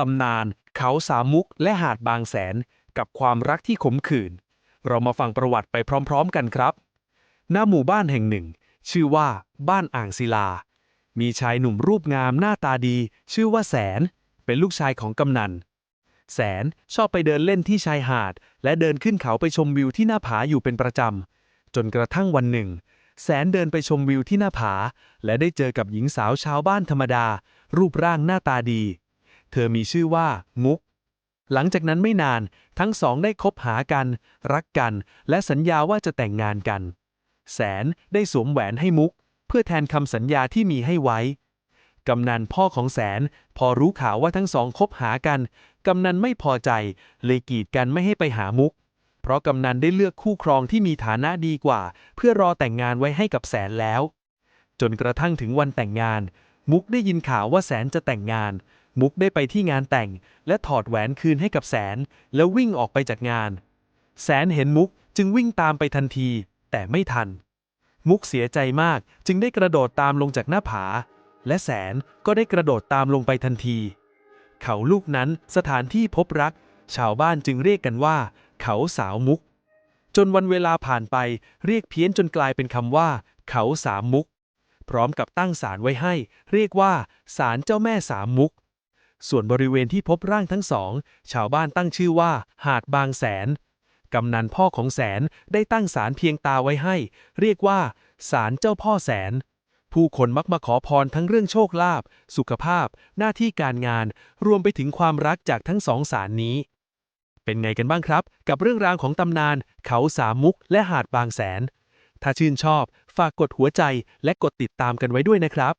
ตำนาน เขาสามุก และหาดบางแสน กับความรักที่ขมขื่น เรามาฟังประวัติไปพร้อม ๆ กันครับณหมู่บ้านแห่งหนึ่ง ชื่อว่าบ้านอ่างศิลา มีชายหนุ่มรูปงามหน้าตาดี ชื่อว่าแสน เป็นลูกชายของกำนัน แสนชอบไปเดินเล่นที่ชายหาด และเดินขึ้นเขาไปชมวิวที่หน้าผาอยู่เป็นประจำ จนกระทั่งวันหนึ่ง แสนเดินไปชมวิวที่หน้าผา และได้เจอกับหญิงสาวชาวบ้านธรรมดา รูปร่างหน้าตาดี เธอมีชื่อว่า มุก หลังจากนั้นไม่นานทั้งสองได้คบหากัน รักกัน และสัญญาว่าจะแต่งงานกัน แสนได้สวมแหวนให้มุก เพื่อแทนคำสัญญาที่มีให้ไว้ กำนันพ่อของแสน พอรู้ข่าวว่าทั้งสองคบหากัน กำนันไม่พอใจเลยกีดกันไม่ให้ไปหามุก เพราะกำนันได้เลือกคู่ครองที่มีฐานะดีกว่า เพื่อรอแต่งงานไว้ให้กับแสนแล้ว จนกระทั่งถึงวันแต่งงาน มุกได้ยินข่าวว่าแสนจะแต่งงาน มุกได้ไปที่งานแต่ง และถอดแหวนคืนให้กับแสน แล้ววิ่งออกไปจากงาน แสนเห็นมุกจึงวิ่งตามไปทันที แต่ไม่ทัน มุกเสียใจมากจึงได้กระโดดตามลงจากหน้าผา และแสนก็ได้กระโดดตามลงไปทันที เขาลูกนั้นสถานที่พบรัก ชาวบ้านจึงเรียกกันว่า เขาสาวมุก จนวันเวลาผ่านไปเรียกเพี้ยนจนกลายเป็นคำว่า เขาสามมุก พร้อมกับตั้งศาลไว้ให้ เรียกว่าศาลเจ้าแม่สามมุก ส่วนบริเวณที่พบร่างทั้งสอง ชาวบ้านตั้งชื่อว่า หาดบางแสน กำนันพ่อของแสนได้ตั้งศาลเพียงตาไว้ให้ เรียกว่าศาลเจ้าพ่อแสน ผู้คนมักมาขอพรทั้งเรื่องโชคลาภ สุขภาพ หน้าที่การงาน รวมไปถึงความรักจากทั้งสองศาลนี้ เป็นไงกันบ้างครับ กับเรื่องราวของตำนาน เขาสามมุกและหาดบางแสน ถ้าชื่นชอบ ฝากกดหัวใจและกดติดตามกันไว้ด้วยนะครับ